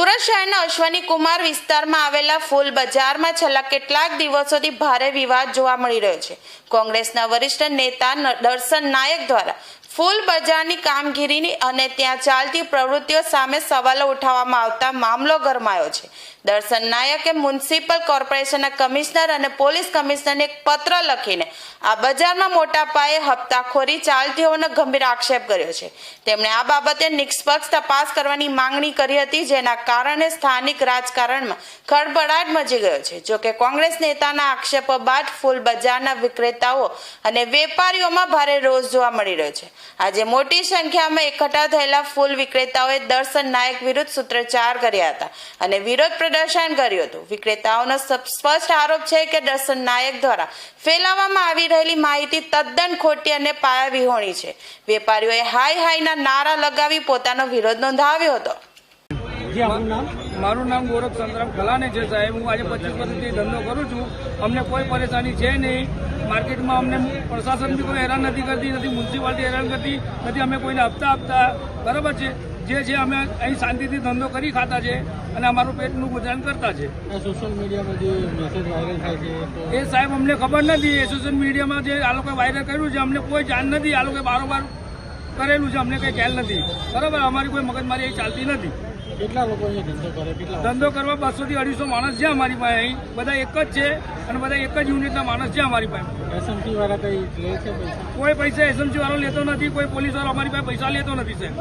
સુરત શહેરના અશ્વની કુમાર વિસ્તારમાં આવેલા ફૂલ બજારમાં છેલ્લા કેટલાક દિવસોથી ભારે વિવાદ જોવા મળી રહ્યો છે. કોંગ્રેસના વરિષ્ઠ નેતા દર્શન નાયક દ્વારા ફૂલ બજારની કામગીરીની અને ત્યાં ચાલતી પ્રવૃત્તિઓ સામે સવાલો ઉઠાવવામાં આવતા મામલો ગરમાયો છે. દર્શન નાયકે મ્યુનિસિપલ કોર્પોરેશનના કમિશનર અને પોલીસ કમિશનરને એક પત્ર લખીને આ બજારમાં મોટા પાયે હપ્તાખોરી ચાલતી હોવાનો ગંભીર આક્ષેપ કર્યો છે. તેમણે આ બાબતે નિષ્પક્ષ તપાસ કરવાની માંગણી કરી હતી, જેના કારણે સ્થાનિક રાજકારણમાં ખળભળાટ મચી ગયો છે. જોકે કોંગ્રેસ નેતાના આક્ષેપો બાદ ફૂલ બજારના વિક્રેતાઓ અને વેપારીઓમાં ભારે રોષ જોવા મળી રહ્યો છે. આજે મોટી સંખ્યામાં એકઠા થયેલા ફૂલ વિક્રેતાઓએ દર્શન નાયક વિરુદ્ધ સૂત્રોચ્ચાર કર્યા હતા અને વિરોધ પ્રદર્શન કર્યું હતું. વિક્રેતાઓનો સ્પષ્ટ આરોપ છે કે દર્શન નાયક દ્વારા ફેલાવવામાં આવી રહેલી માહિતી તદ્દન ખોટી અને પાયાવિહોણી છે. વેપારીઓએ હાય હાયના નારા લગાવી પોતાનો વિરોધ નોંધાવ્યો હતો. જી આપનું નામ? મારું નામ ગોરખ સંતરામ ખલાને છે સાહેબ. હું આજે પચીસ વર્ષથી ધંધો કરું છું. અમને કોઈ પરેશાની છે નહીં. માર્કેટમાં અમને પ્રશાસન બી કોઈ હેરાન નથી કરતી નથી મ્યુનિસિપાલિટી હેરાન કરતી નથી અમે કોઈને હપ્તા આપતા. બરાબર છે? જે છે અમે અહીં શાંતિથી ધંધો કરી ખાતા છે અને અમારું પેટનું ગુજરાન કરતા છે. સોશિયલ મીડિયામાં જે મેસેજ વાયરલ થાય છે એ સાહેબ અમને ખબર નથી. એ સોશિયલ મીડિયામાં જે આ લોકોએ વાયરલ કર્યું છે અમને કોઈ જાણ નથી. આ લોકોએ બારોબાર કરેલું છે અમને કંઈ ખ્યાલ નથી. બરાબર? અમારી કોઈ મગજમારી ચાલતી નથી. કેટલા લોકો ધંધો કરે? કેટલા ધંધો કરવા બસો થી અઢીસો માણસ છે અમારી પાસે અહીં. બધા એક જ છે અને બધા એક જ યુનિટના માણસ છે અમારી પાસે. એસએમસી વાળા કઈ લે છે કોઈ પૈસા એસએમસી વાળો લેતો નથી કોઈ પોલીસ વાળો અમારી પાસે પૈસા લેતો નથી સાહેબ.